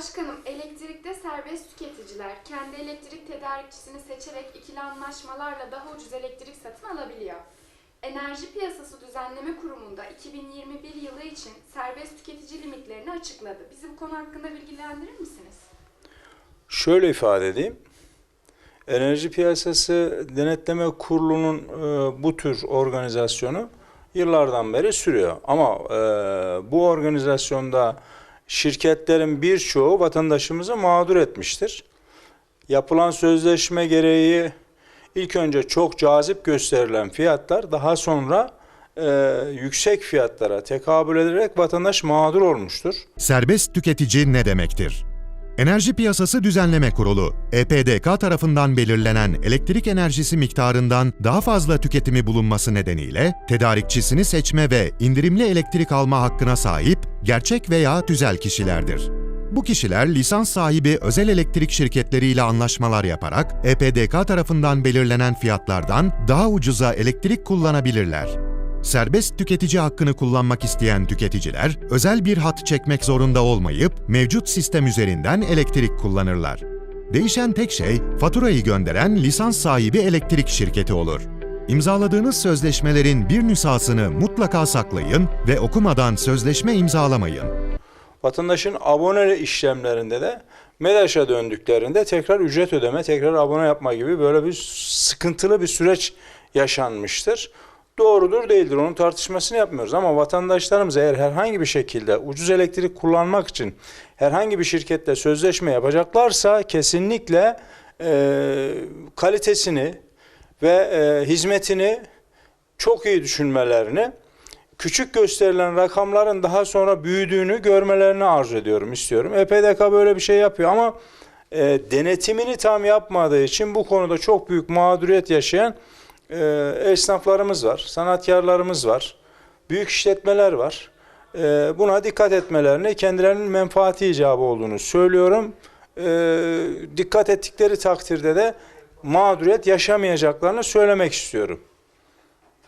Başkanım, elektrikte serbest tüketiciler kendi elektrik tedarikçisini seçerek ikili anlaşmalarla daha ucuz elektrik satın alabiliyor. Enerji Piyasası Düzenleme Kurumu'nda 2021 yılı için serbest tüketici limitlerini açıkladı. Bizi bu konu hakkında bilgilendirir misiniz? Şöyle ifade edeyim. Enerji Piyasası Denetleme Kurulu'nun e, bu tür organizasyonu yıllardan beri sürüyor. Ama e, bu organizasyonda şirketlerin birçoğu vatandaşımızı mağdur etmiştir. Yapılan sözleşme gereği ilk önce çok cazip gösterilen fiyatlar daha sonra e, yüksek fiyatlara tekabül ederek vatandaş mağdur olmuştur. Serbest tüketici ne demektir? Enerji Piyasası Düzenleme Kurulu, EPDK tarafından belirlenen elektrik enerjisi miktarından daha fazla tüketimi bulunması nedeniyle tedarikçisini seçme ve indirimli elektrik alma hakkına sahip gerçek veya tüzel kişilerdir. Bu kişiler lisans sahibi özel elektrik şirketleriyle anlaşmalar yaparak EPDK tarafından belirlenen fiyatlardan daha ucuza elektrik kullanabilirler. Serbest tüketici hakkını kullanmak isteyen tüketiciler, özel bir hat çekmek zorunda olmayıp mevcut sistem üzerinden elektrik kullanırlar. Değişen tek şey, faturayı gönderen lisans sahibi elektrik şirketi olur. İmzaladığınız sözleşmelerin bir nüshasını mutlaka saklayın ve okumadan sözleşme imzalamayın. Vatandaşın abone işlemlerinde de MEDAŞ'a döndüklerinde tekrar ücret ödeme, tekrar abone yapma gibi böyle bir sıkıntılı bir süreç yaşanmıştır. Doğrudur değildir onun tartışmasını yapmıyoruz ama vatandaşlarımız eğer herhangi bir şekilde ucuz elektrik kullanmak için herhangi bir şirketle sözleşme yapacaklarsa kesinlikle e, kalitesini ve e, hizmetini çok iyi düşünmelerini küçük gösterilen rakamların daha sonra büyüdüğünü görmelerini arzu ediyorum, istiyorum. EPDK böyle bir şey yapıyor ama e, denetimini tam yapmadığı için bu konuda çok büyük mağduriyet yaşayan e, esnaflarımız var, sanatkarlarımız var, büyük işletmeler var. E, buna dikkat etmelerini, kendilerinin menfaati icabı olduğunu söylüyorum. E, dikkat ettikleri takdirde de mağduriyet yaşamayacaklarını söylemek istiyorum.